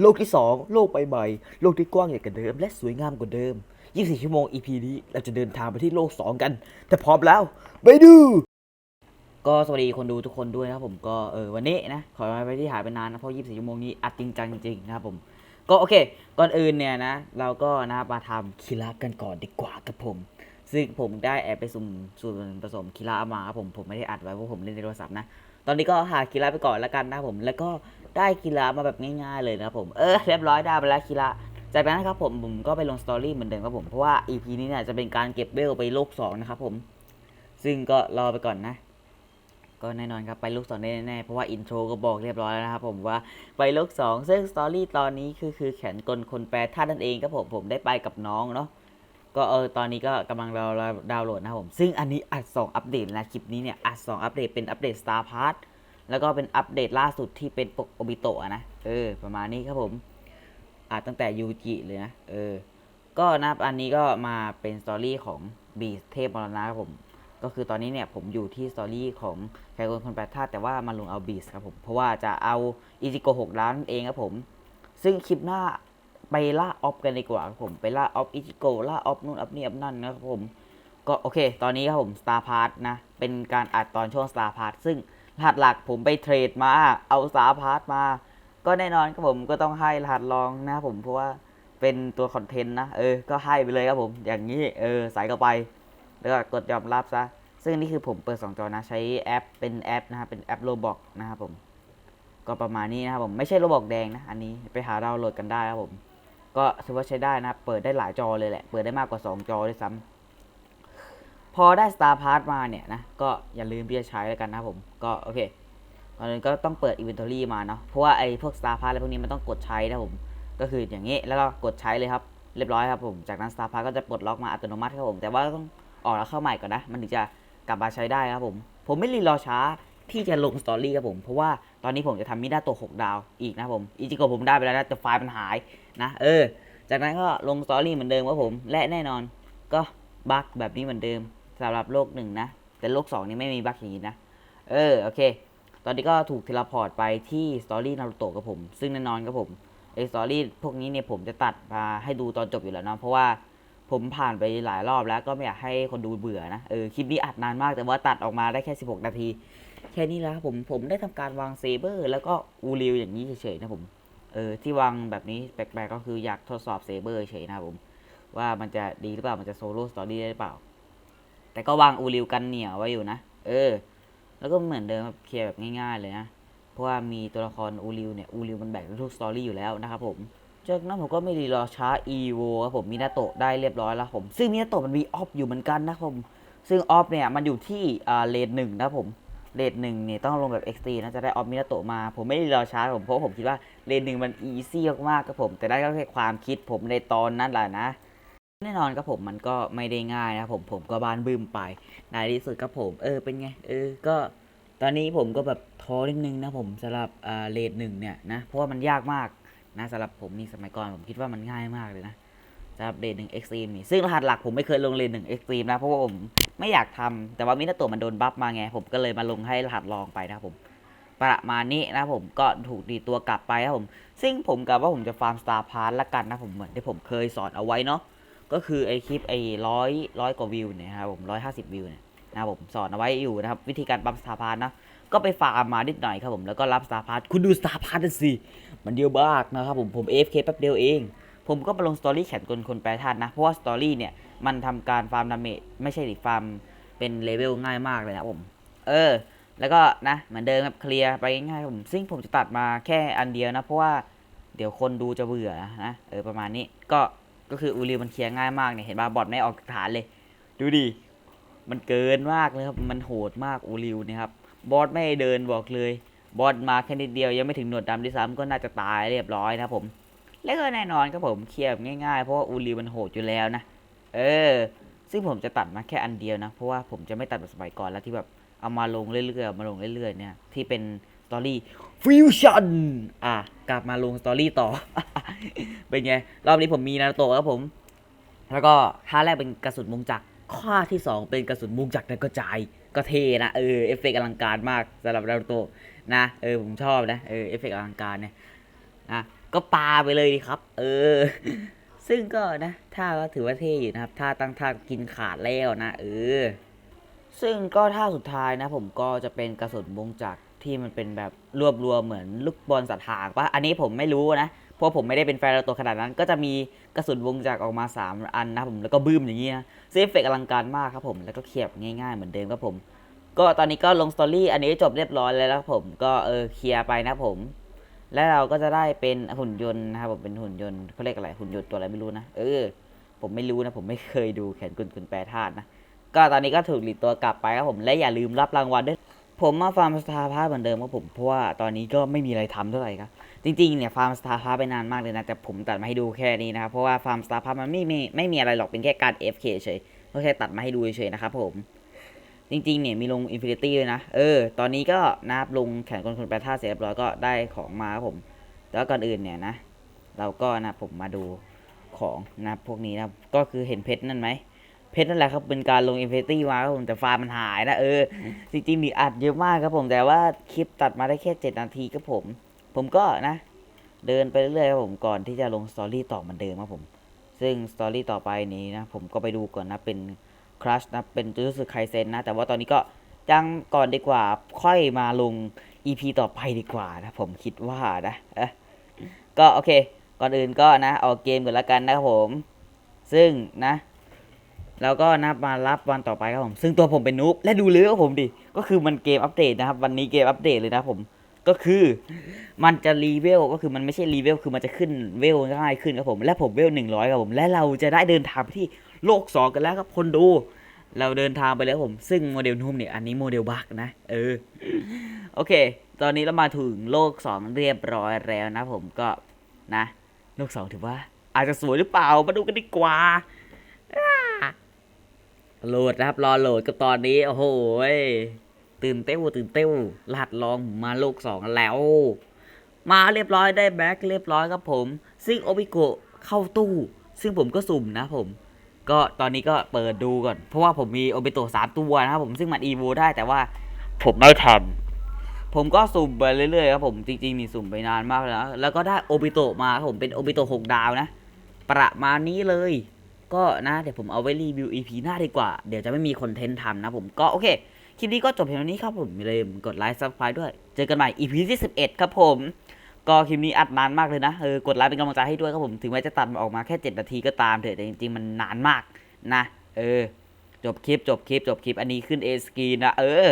โลกที่ 2 โลกใบใหม่โลกที่กว้างใหญ่กว่าเดิม และสวยงามกว่าเดิม 24 ชั่วโมง EP นี้เราจะเดินทางไปที่โลก 2 กันแต่พร้อมแล้ว ไปดู ก็สวัสดีคนดูทุกคนด้วยนะครับผมก็เออวันนี้นะ ขอไปที่หายไปนานนะเพราะ 24 ชั่วโมงนี้อัดจริงจังจริงนะครับผม ก็โอเค ก่อนอื่นเนี่ยนะ เราก็นะมาทำคีรากันก่อนดีกว่าครับผม ซึ่งผมได้แอบไปสุ่มส่วนผสมคีรามาครับผมผมไม่ได้อัดไว้เพราะผมเล่นในโทรศัพท์นะตอนนี้ก็หาคีราไปก่อนแล้วกันนะครับผมแล้วก็ ได้คีรามาแบบง่ายๆเลยนะครับผม เออเรียบร้อยได้ไปแล้วคีราจากนั้นนะครับผมผมก็ไปลงสตอรี่เหมือนเดิมครับผม เพราะว่า EP นี้เนี่ยจะเป็นการเก็บเวลไปโลกสองนะครับผม ซึ่งก็รอไปก่อนนะ ก็แน่นอนครับไปโลกสองแน่ๆเพราะว่าอินโทรก็บอกเรียบร้อยแล้วนะครับผมว่าไปโลกสองซึ่งสตอรี่ตอนนี้คือคือแขนกลคนแปลท่านนั่นเองครับผมผมได้ไปกับน้องเนาะก็เออตอนนี้ก็กำลังเราดาวน์โหลดนะครับผม ซึ่งอันนี้อัด 2 อัปเดตนะคลิปนี้เนี่ยอัด 2 อัปเดตเป็นอัปเดต Star p a s s แล้วก็เป็นอัปเดตล่าสุดที่เป็นปกโอบิโตะนะ เออ ประมาณนี้ครับผมอัดตั้งแต่ยูจิเลยนะ เออ ก็นับอันนี้ก็มาเป็นสตอรี่ของบีเทพมรณะครับผม ก็คือตอนนี้เนี่ยผมอยู่ที่สตอรี่ของแครคนคนแปดธาตุแต่ว่ามาลงเอาบีสครับผม เพราะว่าจะเอาอิจิโกหกล้านเองครับผม ซึ่งคลิปหน้าไปล่าออฟกันดีกว่าครับผม ไปล่าออฟอิจิโกล่าออฟนู่นออฟนี่ออฟนั่นนะครับผม ก็โอเค ตอนนี้ครับผม Star p a s s นะ เป็นการอัดตอนช่วง Star p a s s ซึ่ง รหัสหลักผมไปเทรดมา เอา Star p a s s มา ก็แน่นอนครับผมก็ต้องให้รหัสรองนะครับผมเพราะว่าเป็นตัวคอนเทนต์นะ เออ ก็ให้ไปเลยครับผม อย่างนี้ เออ ใส่เข้าไป แล้วก็กดยอมรับซะ ซึ่งนี่คือผมเปิด 2 จอนะ ใช้แอป เป็นแอปนะครับ เป็นแอปโรบอกนะครับผม ก็ประมาณนี้นะครับผม ไม่ใช่โรบอกแดงนะ อันนี้ไปหาดาวน์โหลดกันได้ครับผม ก็ถือว่าใช้ได้นะ เปิดได้หลายจอเลยแหละ เปิดได้มากกว่า 2 จอด้วยซ้ำ พอได้ Star Pass มาเนี่ยนะ ก็อย่าลืมที่จะใช้แล้วกันนะผม ก็โอเคตอนนี้ก็ต้องเปิด Inventory มาเนาะ เพราะว่าไอ้พวก Star Pass อะไรพวกนี้มันต้องกดใช้นะผม ก็คืออย่างนี้ แล้วก็กดใช้เลยครับ เรียบร้อยครับผม จากนั้น Star Pass ก็จะปลดล็อกมาอัตโนมัติครับผม แต่ว่าต้องออกแล้วเข้าใหม่ก่อนนะ มันถึงจะกลับมาใช้ได้ครับผม ผมไม่รีรอช้าที่จะลงสตอรี่ครับผม เพราะว่าตอนนี้ผมจะทำมิด้าโตะ6ดาวอีกนะผมอีจิโกผมได้ไปแล้วนะ แต่ไฟล์มันหายนะ เออ จากนั้นก็ลงสตอรี่เหมือนเดิมครับผม และแน่นอนก็บั๊กแบบนี้เหมือนเดิม สำหรับโลกหนึ่งนะ แต่โลก2นี่ไม่มีบั๊กอย่างนี้นะ เออ โอเค ตอนนี้ก็ถูกเทเลพอร์ตไปที่สตอรี่นารูโตะครับผม ซึ่งแน่นอนครับผมไอสตอรี่พวกนี้เนี่ยผมจะตัดมาให้ดูตอนจบอยู่แล้วเนาะเพราะว่าผมผ่านไปหลายรอบแล้วก็ไม่อยากให้คนดูเบื่อนะเออคลิปนี้อัดนานมากแต่ว่าตัดออกมาได้แค่ 16 นาที แค่นี้แล้วครับผมผมได้ทำการวางเซเบอร์ แล้วก็อูริวอย่างนี้เฉยๆนะผมเออที่วางแบบนี้แปลกๆก็คืออยากทดสอบเซเบอร์เฉยนะครับผม ว่ามันจะดีหรือเปล่ามันจะโซโล่สตอรี่ได้หรือเปล่า แต่ก็วางอูริวกันเหนียวไว้อยู่นะ เออ แล้วก็เหมือนเดิมเคลียร์แบบง่ายๆเลยนะ เพราะว่ามีตัวละครอูริวเนี่ยอูริวมันแบ่งทุกสตอรี่อยู่แล้วนะครับผมจากนั้นผมก็ไม่รีรอช้า EVO ครับผมมินาโตะได้เรียบร้อยแล้วผม ซึ่งมินาโตะมันมีออฟอยู่เหมือนกันนะครับผมซึ่งออฟเนี่ยมันอยู่ที่อ่าเลนหนึ่งนะครับผมเลนหนึ่งเนี่ยต้องลงแบบ XT นะจะได้ออฟมินาโตะมา ผมไม่ได้รอช้าผมเพราะผมคิดว่าเลนหนึ่งมันอีซี่มากๆครับผม แต่ได้ก็แค่ความคิดผมในตอนนั้นแหละนะ แน่นอนครับผมมันก็ไม่ได้ง่ายนะผมผมก็บ้านบึ้มไปในที่สุดครับผมเออเป็นไงเออก็ตอนนี้ผมก็แบบท้อนิดนึงนะผมสำหรับอ่าเลนหนึ่งเนี่ยนะเพราะว่ามันยากมากนะสำหรับผมนี่สมัยก่อนผมคิดว่ามันง่ายมากเลยนะสำหรับเลนหนึ่งเอ็กซ์ตรีมนี่ซึ่งรหัสหลักผมไม่เคยลงเลนหนึ่งเอ็กซ์ตรีมนะเพราะว่าผมไม่อยากทำแต่ว่ามินาโตะมันโดนบัฟมาไงผมก็เลยมาลงให้รหัสลองไปนะผมประมาณนี้นะผมก็ถูกดีตัวกลับไปครับผม ซึ่งผมกับว่าผมจะฟาร์มสตาร์พาร์ละกันนะผมเหมือนที่ผมเคยสอนเอาไว้เนาะ ก็คือไอคลิปไอร้อยร้อยกว่าวิวเนี่ยครับผมร้อยห้าสิบวิวเนี่ยนะผมสอนเอาไว้อยู่นะครับ วิธีการปั๊มสตาร์พาร์นะก็ไปฟาร์มมานิดหน่อยครับผมแล้วก็รับสตาร์พาร์ทคุณดูสตาร์พาร์ทสิ มันเดียวมากนะครับผมผม AFK แป๊บเดียวเอง ผมก็มาลงสตอรี่แข่งกลคนแปรธาตุนะ เพราะว่าสตอรี่เนี่ยมันทำการฟาร์มดาเมจไม่ใช่ดิฟาร์มเป็นเลเวลง่ายมากเลยนะผม เออ แล้วก็นะเหมือนเดิมครับเคลียร์ไปง่ายๆผมซึ่งผมจะตัดมาแค่อันเดียวนะ เพราะว่าเดี๋ยวคนดูจะเบื่อนะเออประมาณนี้ก็ ก็คืออูริวมันเคลียร์ง่ายมากเนี่ยเห็นป่ะบอทไม่ออกฐานเลย ดูดิมันเกินมากเลยครับมันโหดมากอูริวเนี่ยครับบอสไม่เดินบอกเลย บอสมาแค่นิดเดียวยังไม่ถึงหนวดดำด้วยซ้ำก็น่าจะตายเรียบร้อยนะครับผม แล้วก็แน่นอนครับผมเคลียร์ง่ายๆเพราะว่าอูริวมันโหดอยู่แล้วนะเออ ซึ่งผมจะตัดมาแค่อันเดียวนะ เพราะว่าผมจะไม่ตัดแบบสมัยก่อนแล้วที่แบบเอามาลงเรื่อยๆมาลงเรื่อยๆเนี่ยที่เป็น สตอรี่ฟิวชั่นอะ กลับมาลงสตอรี่ต่อ เป็นไง รอบนี้ผมมีนารูโตะครับผม แล้วก็ท่าแรกเป็นกระสุนมุงจักรข้อที่สองเป็นกระสุนมุงจักรนั้นก็จ่ายก็เท่นะ เออ เอฟเฟกต์อลังการมากสำหรับนารูโตะนะ เออ ผมชอบนะ เออ เอฟเฟกต์อลังการเนี่ยนะก็ปาไปเลยดีครับ เออ ซึ่งก็นะท่าก็ถือว่าเท่อยู่นะครับท่าตั้งท่ากินขาดแล้วนะ เออ ซึ่งก็ท่าสุดท้ายนะ ผมก็จะเป็นกระสุนวงจักร ที่มันเป็นแบบรวบรวมเหมือนลูกบอลสัตว์หางปะอันนี้ผมไม่รู้นะเพราะผมไม่ได้เป็นแฟนตัวขนาดนั้น ก็จะมีกระสุนวงจักออกมา 3 อันนะผมแล้วก็บึ้มอย่างเงี้ยซึ่งเฟเฟกอลังการมากครับผมแล้วก็เขียบง่ายๆเหมือนเดิมครับผม ก็ตอนนี้ก็ลงสตอรี่อันนี้จบเรียบร้อยแล้วครับผมก็เออเคลียร์ไปนะผม และเราก็จะได้เป็นหุ่นยนต์นะครับผมเป็นหุ่นยนต์เขาเรียกอะไรหุ่นยนต์ตัวอะไรไม่รู้นะเออผมไม่รู้นะผมไม่เคยดูแขนกุนกุนแปรธาตุนะก็ตอนนี้ก็ถูกหลีดตัวกลับไปครับผมและอย่าลืมรับรางวัลด้วย ผมมาฟาร์มสตาร์พาร์เหมือนเดิมครับผมเพราะว่าตอนนี้ก็ไม่มีอะไรทำเท่าไหร่ครับจริงๆเนี่ยฟาร์มสตาร์พาร์ไปนานมากเลยนะแต่ผมตัดมาให้ดูแค่นี้นะครับเพราะว่าฟาร์มสตาร์พาร์มันไม่มีไม่มีอะไรหรอกเป็นแค่การ FK เฉยก็แค่ตัดมาให้ดูเฉยๆนะครับผมจริงๆเนี่ยมีลงอินฟินิตี้เลยนะ เออ ตอนนี้ก็นับลงแข่งคนคนแปรธาตุเสร็จเรียบร้อยก็ได้ของมาครับผม แต่ว่าก่อนอื่นเนี่ยนะ เราก็นะผมมาดูของนะพวกนี้นะ ก็คือเห็นเพชรนั่นไหม เพชรนั่นแหละครับเป็นการลงอินฟิตี้มาครับผมแต่ฟาร์มมันหายนะเออจริงๆมีอัดเยอะมากครับผมแต่ว่าคลิปตัดมาได้แค่ 7 นาทีครับผม ผมก็นะ เดินไปเรื่อยๆครับผมก่อนที่จะลงสตอรี่ต่อเหมือนเดิมครับผม ซึ่งสตอรี่ต่อไปนี้นะผมก็ไปดูก่อนนะเป็นครัชนะเป็นจูสึไคเซนนะแต่ว่าตอนนี้ก็จังก่อนดีกว่าค่อยมาลง EP ต่อไปดีกว่านะผมคิดว่านะเอะก็โอเค ก่อนอื่นก็นะออกเกมก่อนละกันนะครับผม ซึ่งนะ แล้วก็นะมารับวันต่อไปครับผม ซึ่งตัวผมเป็นนูบและดูเรือของผมดิ ก็คือมันเกมอัปเดตนะครับ วันนี้เกมอัปเดตเลยนะผม ก็คือ มันจะรีเวล ก็คือมันไม่ใช่รีเวล คือมันจะขึ้นเวลง่ายขึ้นครับผม และผมเวลหนึ่งร้อยครับผม และเราจะได้เดินทางไปที่โลกสองกันแล้วครับคนดู เราเดินทางไปแล้วผม ซึ่งโมเดลนุ่มเนี่ย อันนี้โมเดลบักนะ เออ โอเค ตอนนี้เรามาถึงโลกสองเรียบร้อยแล้วนะผม ก็นะ โลกสองถือว่า อาจจะสวยหรือเปล่า มาดูกันดีกว่า โหลดนะครับรอโหลดกับตอนนี้ โอ้โหตื่นเต้วตื่นเต้วรหัสลองมาโลกสองแล้ว มาเรียบร้อยได้แบ็คเรียบร้อยครับผม ซึ่งโอบิโกเข้าตู้ ซึ่งผมก็สุ่มนะผม ก็ตอนนี้ก็เปิดดูก่อน เพราะว่าผมมีโอบิโตสามตัวนะครับผมซึ่งมันอีโวได้แต่ว่า ผมไม่ทันผมก็สุ่มไปเรื่อยๆครับผมจริงๆนี่สุ่มไปนานมากแล้ว แล้วก็ได้โอบิโตมาครับผมเป็นโอบิโตหกดาวนะ ประมาณนี้เลย ก็นะเดี๋ยวผมเอาไว้รีวิว EP หน้าดีกว่า เดี๋ยวจะไม่มีคอนเทนต์ทำนะผมก็โอเค คลิปนี้ก็จบเพียงเท่านี้ครับผมอย่าลืมกดไลค์ซับสไครต์ด้วย เจอกันใหม่ EP ที่ 11 ครับผม ก็คลิปนี้อัดนานมากเลยนะเออกดไลค์เป็นกำลังใจให้ด้วยครับผมถึงแม้จะตัดมาออกมาแค่ 7 นาทีก็ตามเถอะแต่จริงๆมันนานมากนะ เออ จบคลิปจบคลิปจบคลิปอันนี้ขึ้นเอสกีนะเออ